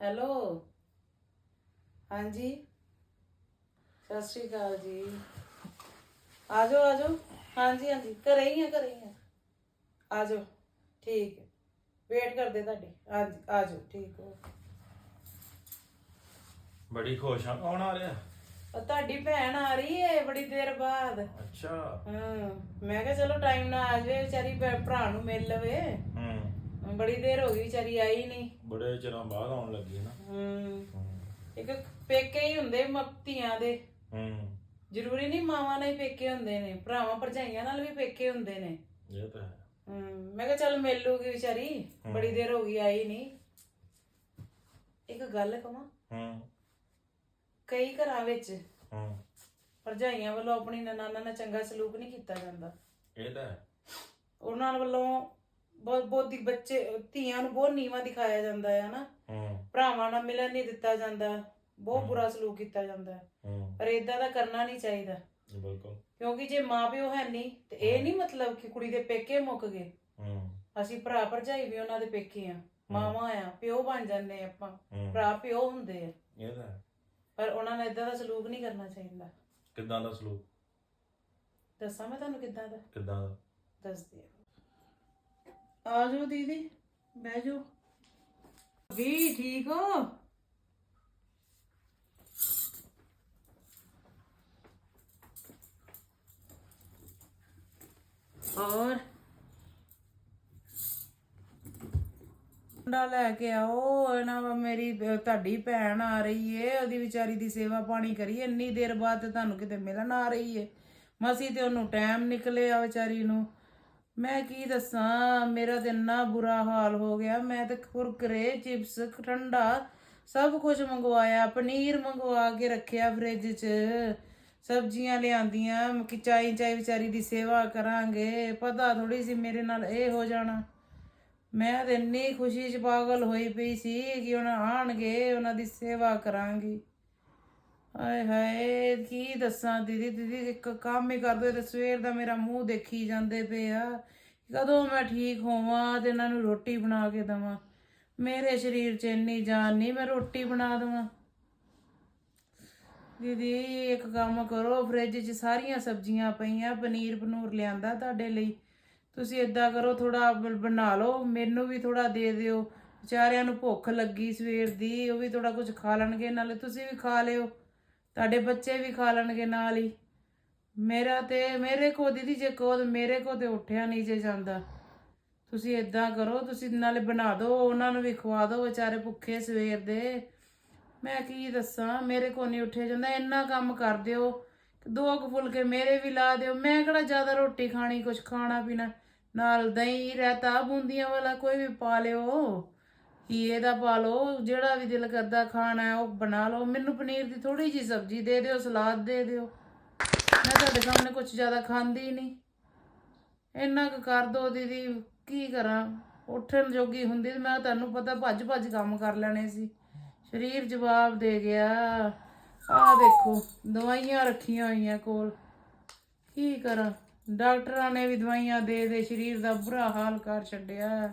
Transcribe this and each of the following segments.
Hello. ਹਾਂਜੀ। ਸਤਿ ਸ਼੍ਰੀ ਅਕਾਲ ਜੀ। ਆਜੋ ਆਜੋ। ਹਾਂਜੀ ਹਾਂਜੀ। ਘਰੇ ਹੀ ਆ ਘਰੇ ਹੀ ਆ। ਆਜੋ। ਠੀਕ ਹੈ। ਵੇਟ ਕਰਦੇ ਤੁਹਾਡੀ। ਹਾਂਜੀ ਆਜੋ। ਠੀਕ ਹੋ। ਬੜੀ ਖੁਸ਼ ਆ। ਕੌਣ ਆ ਰਿਹਾ? ਉਹ ਤੁਹਾਡੀ ਭੈਣ ਆ ਰਹੀ ਹੈ ਬੜੀ ਦੇਰ ਬਾਅਦ। ਅੱਛਾ। ਹਾਂ। ਮੈਂ ਕਿਹਾ ਚਲੋ ਟਾਈਮ ਨਾਲ ਆ ਜਾਵੇ ਵਿਚਾਰੀ ਭੈ- ਭਰਾ ਨੂੰ ਮਿਲ ਲਵੇ। ਹੂੰ। ਬੜੀ ਦੇਰ ਹੋ ਗਈ ਵਿਚਾਰੀ ਆਈ ਨਹੀਂ। ਬੜੇ ਚਿਰਾਂ ਬਾਅਦ ਆਉਣ ਲੱਗੀ ਨਾ। ਹੂੰ। ਇੱਕ ਪੇਕੇ ਹੀ ਹੁੰਦੇ ਮੱਤੀਆਂ ਦੇ। ਹੂੰ। ਜ਼ਰੂਰੀ ਨਹੀਂ ਮਾਵਾਂ ਨਾਲ ਹੀ ਪੇਕੇ ਹੁੰਦੇ ਨੇ ਭਰਾਵਾਂ ਭਰਜਾਈਆਂ ਨਾਲ ਵੀ ਪੇਕੇ ਹੁੰਦੇ ਨੇ। ਇਹ ਤਾਂ ਹੈ। ਹਮ, ਮੈਂ ਕਿਹਾ ਚੱਲ ਮਿਲ ਲੂਗੀ ਵਿਚਾਰੀ ਬੜੀ ਦੇਰ ਹੋ ਗਈ ਆਈ ਨਹੀਂ। ਇੱਕ ਗੱਲ ਕਵਾਂ ਹੂੰ। ਕਈ ਘਰਾਂ ਵਿੱਚ ਹੂੰ। ਭਰਜਾਈਆਂ ਵੱਲੋਂ ਆਪਣੀ ਨਨਾਨਾ ਨਾਲ ਚੰਗਾ ਸਲੂਕ ਨਹੀਂ ਕੀਤਾ ਜਾਂਦਾ। ਇਹ ਤਾਂ ਹੈ। ਉਹਨਾਂ ਵੱਲੋਂ ਬਹੁਤ ਬਹੁਤ ਦੀ ਬੱਚੇ ਧੀਆਂ ਨੂੰ ਬਹੁਤ ਨੀਵਾ ਦਿਖਾਇਆ ਜਾਂਦਾ ਹੈ ਨਾ ਹੂੰ। ਭਰਾਵਾਂ ਨਾਲ ਮਿਲਣ ਨਹੀਂ ਦਿੱਤਾ ਜਾਂਦਾ ਬਹੁਤ ਬੁਰਾ ਸਲੂਕ ਕੀਤਾ ਜਾਂਦਾ ਹੈ। ਹੂੰ। ਪਰ ਇਦਾਂ ਦਾ ਕਰਨਾ ਨਹੀਂ ਚਾਹੀਦਾ। ਬਿਲਕੁਲ। ਕਿਉਂਕਿ ਜੇ ਮਾਪਿਓ ਹੈ ਨਹੀਂ ਤੇ ਇਹ ਨਹੀਂ ਮਤਲਬ ਕਿ ਕੁੜੀ ਦੇ ਪੇਕੇ ਮੁੱਕ ਗਏ। ਹੂੰ। ਅਸੀਂ ਭਰਾ ਭਰਜਾਈ ਵੀ ਉਹਨਾਂ ਦੇ ਪੇਕੇ ਆ ਮਾਵਾਂ ਆ ਪਿਓ ਬਣ ਜਾਂਦੇ ਆ ਆਪਾਂ ਹੂੰ। ਭਰਾ ਪਿਓ ਹੁੰਦੇ ਆ। ਇਹ ਤਾਂ ਹੈ। ਪਰ ਉਹਨਾਂ ਨੇ ਇਦਾਂ ਦਾ ਸਲੂਕ ਨਹੀਂ ਕਰਨਾ ਚਾਹੀਦਾ। ਕਿੱਦਾਂ ਦਾ ਸਲੂਕ? ਦੱਸਾਂ ਮੈਂ ਤੁਹਾਨੂੰ ਕਿੱਦਾਂ ਦਾ? ਕਿੱਦਾਂ ਦਾ? ਦੱਸਦੀ ਆ ਆ ਜਾਓ ਦੀਦੀ, ਬਹਿ ਜਾਓ। ਵੀ ਠੀਕ ਹੋ? ਔਰ ਮੁੰਡਾ ਲੈ ਕੇ ਆਓ, ਇਹਨਾਂ ਵਾ ਮੇਰੀ ਤੁਹਾਡੀ ਭੈਣ ਆ ਰਹੀ ਏ, ਉਹਦੀ ਵਿਚਾਰੀ ਦੀ ਸੇਵਾ ਪਾਣੀ ਕਰੀਏ ਇੰਨੀ ਦੇਰ ਬਾਅਦ ਤੁਹਾਨੂੰ ਕਿਤੇ ਮਿਲਣ ਆ ਰਹੀ ਏ। ਮਸੀ ਤੇ ਉਹਨੂੰ ਟਾਈਮ ਨਿਕਲੇ ਆ ਵਿਚਾਰੀ ਨੂੰ। ਮੈਂ ਕੀ ਦੱਸਾਂ? ਮੇਰਾ ਤੇ ਇੰਨਾ ਬੁਰਾ ਹਾਲ ਹੋ ਗਿਆ। ਮੈਂ ਤਾਂ ਕੁਰਕਰੇ, ਚਿਪਸ, ਠੰਡਾ ਸਭ ਕੁਝ ਮੰਗਵਾਇਆ। ਪਨੀਰ ਮੰਗਵਾ ਕੇ ਰੱਖਿਆ ਫ੍ਰਿਜ 'ਚ। ਸਬਜ਼ੀਆਂ ਲਿਆਂਦੀਆਂ। ਕਿ ਚਾਈ ਚਾਈ ਵਿਚਾਰੀ ਦੀ ਸੇਵਾ ਕਰਾਂਗੇ। ਪਤਾ ਥੋੜੀ ਸੀ ਮੇਰੇ ਨਾਲ ਇਹ ਹੋ ਜਾਣਾ। ਮੈਂ ਤਾਂ ਇੰਨੀ ਖੁਸ਼ੀ 'ਚ ਪਾਗਲ ਹੋਈ ਪਈ ਸੀ ਕਿ ਉਹਨਾਂ ਆਣਗੇ, ਉਹਨਾਂ ਦੀ ਸੇਵਾ ਕਰਾਂਗੀ। ਆਏ ਹਾਏ, ਕੀ ਦੱਸਾਂ? ਦੀਦੀ ਦੀਦੀ, ਇੱਕ ਕੰਮ ਹੀ ਕਰਦੇ ਤੇ ਸਵੇਰ ਦਾ ਮੇਰਾ ਮੂੰਹ ਦੇਖੀ ਜਾਂਦੇ ਪਏ ਆ। ਕਦੋਂ ਮੈਂ ਠੀਕ ਹੋਵਾਂ ਤੇ ਇਹਨਾਂ ਨੂੰ ਰੋਟੀ ਬਣਾ ਕੇ ਦਵਾਂ। ਮੇਰੇ ਸਰੀਰ 'ਚ ਇੰਨੀ ਜਾਨ ਨਹੀਂ ਮੈਂ ਰੋਟੀ ਬਣਾ ਦਵਾਂ। ਦੀਦੀ, ਇੱਕ ਕੰਮ ਕਰੋ, ਫ੍ਰਿਜ 'ਚ ਸਾਰੀਆਂ ਸਬਜ਼ੀਆਂ ਪਈਆਂ, ਪਨੀਰ ਪਨੂਰ ਲਿਆਂਦਾ ਤੁਹਾਡੇ ਲਈ। ਤੁਸੀਂ ਇਦਾਂ ਕਰੋ ਥੋੜਾ ਬਣਾ ਲਓ, ਮੈਨੂੰ ਵੀ ਥੋੜਾ ਦੇ ਦਿਓ। ਵਿਚਾਰਿਆਂ ਨੂੰ ਭੁੱਖ ਲੱਗੀ ਸਵੇਰ ਦੀ, ਉਹ ਵੀ ਥੋੜਾ ਕੁਝ ਖਾ ਲੈਣਗੇ, ਨਾਲੇ ਤੁਸੀਂ ਵੀ ਖਾ ਲਿਓ। ਤੁਹਾਡੇ ਬੱਚੇ ਵੀ ਖਾ ਲੈਣਗੇ ਨਾਲ ਹੀ। ਮੇਰਾ ਤੇ, ਮੇਰੇ ਕੋ ਦੀਦੀ ਜੇ ਕੋ ਮੇਰੇ ਕੋ ਤੇ ਉੱਠਿਆ ਨਹੀਂ ਜੇ ਜਾਂਦਾ। ਤੁਸੀਂ ਇਦਾਂ ਕਰੋ, ਤੁਸੀਂ ਨਾਲੇ ਬਣਾ ਦਿਓ, ਉਹਨਾਂ ਨੂੰ ਵੀ ਖਵਾ ਦਿਓ ਵਿਚਾਰੇ ਭੁੱਖੇ ਸਵੇਰ ਦੇ। ਮੈਂ ਕੀ ਦੱਸਾਂ, ਮੇਰੇ ਕੋ ਨਹੀਂ ਉੱਠਿਆ ਜਾਂਦਾ, ਇੰਨਾ ਕੰਮ ਕਰ ਦਿਓ। ਦੋ ਕੁ ਫੁਲਕੇ ਮੇਰੇ ਵੀ ਲਾ ਦਿਓ। ਮੈਂ ਕਿਹੜਾ ਜ਼ਿਆਦਾ ਰੋਟੀ ਖਾਣੀ ਕੁਝ ਖਾਣਾ ਪੀਣਾ? ਨਾਲ ਦਹੀਂ, ਰਾਇਤਾ, ਬੂੰਦੀਆਂ ਵਾਲਾ ਕੋਈ ਵੀ ਪਾ ਲਿਓ। ਘੀਏ ਦਾ ਪਾ ਲਓ, ਜਿਹੜਾ ਵੀ ਦਿਲ ਕਰਦਾ ਖਾਣਾ ਉਹ ਬਣਾ ਲਓ। ਮੈਨੂੰ ਪਨੀਰ ਦੀ ਥੋੜੀ ਜੀ ਸਬਜ਼ੀ ਦੇ ਦਿਓ, ਸਲਾਦ ਦੇ ਦਿਓ। ਮੈਂ ਤੁਹਾਡੇ ਸਾਹਮਣੇ ਕੁਝ ਜ਼ਿਆਦਾ ਖਾਂਦੀ ਨਹੀਂ। ਇੰਨਾ ਕੁ ਕਰ ਦੋ ਦੀਦੀ, ਕੀ ਕਰਾਂ? ਉੱਠਣ ਜੋਗੀ ਹੁੰਦੀ ਤੇ ਮੈਂ ਤੁਹਾਨੂੰ ਪਤਾ ਭੱਜ ਭੱਜ ਕੰਮ ਕਰ ਲੈਣੇ ਸੀ। ਸਰੀਰ ਜਵਾਬ ਦੇ ਗਿਆ। ਆਹ ਦੇਖੋ, ਦਵਾਈਆਂ ਰੱਖੀਆਂ ਹੋਈਆਂ ਕੋਲ। ਕੀ ਕਰਾਂ? ਡਾਕਟਰਾਂ ਨੇ ਵੀ ਦਵਾਈਆਂ ਦੇ ਦੇ, ਸਰੀਰ ਦਾ ਬੁਰਾ ਹਾਲ ਕਰ ਛੱਡਿਆ।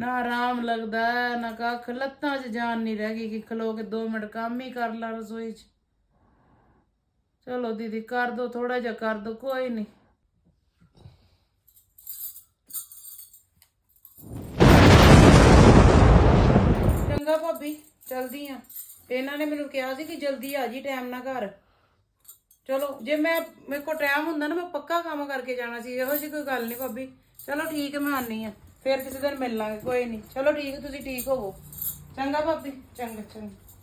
ਨਾ ਆਰਾਮ ਲੱਗਦਾ, ਨਾ ਕੱਖ। ਲੱਤਾਂ 'ਚ ਜਾਨ ਨਹੀਂ ਰਹਿ ਗਈ ਕਿ ਖਲੋ ਕੇ 2 ਮਿੰਟ ਕੰਮ ਹੀ ਕਰ ਲਾ ਰਸੋਈ 'ਚ। ਚਲੋ ਦੀਦੀ, ਕਰ ਦੋ ਥੋੜਾ ਜਿਹਾ ਕਰ ਦੋ, ਕੋਈ ਨਹੀਂ ਚੰਗਾ ਭਾਬੀ, ਚਲਦੀ ਆ। ਤੇ ਇਹਨਾਂ ਨੇ ਮੈਨੂੰ ਕਿਹਾ ਸੀ ਕਿ ਜਲਦੀ ਆ ਜੀ, ਟਾਈਮ ਨਾਲ ਘਰ। ਚਲੋ, ਜੇ ਮੈਂ, ਮੇਰੇ ਕੋਲ ਟਾਈਮ ਹੁੰਦਾ ਨਾ, ਮੈਂ ਪੱਕਾ ਕੰਮ ਕਰਕੇ ਜਾਣਾ ਸੀ। ਇਹੋ ਜਿਹੀ ਕੋਈ ਗੱਲ ਨਹੀਂ ਭਾਬੀ। ਚਲੋ ਠੀਕ ਹੈ ਮੈਂ ਆਨੀ ਆ। ਫਿਰ ਕਿਸੇ ਦਿਨ ਮਿਲ ਲਾਂਗੇ, ਕੋਈ ਨਹੀਂ ਚਲੋ ਠੀਕ, ਤੁਸੀਂ ਠੀਕ ਹੋਵੋ। ਚੰਗਾ ਭਾਬੀ, ਚੰਗਾ ਚੰਗਾ।